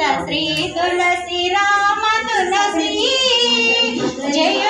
శ్రీ తులసి రామ తులసి. జయ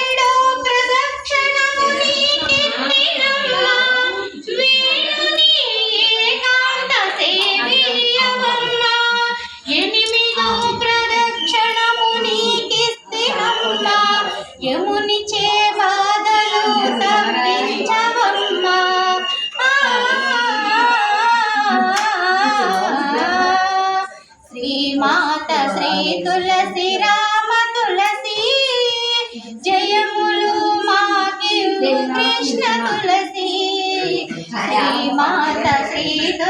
యముని బాధలు తప్పించవమ్మా. శ్రీమాత శ్రీ తులసి రామ తులసి జయములు మాకి కృష్ణ తులసి. శ్రీమాత శ్రీ తులసి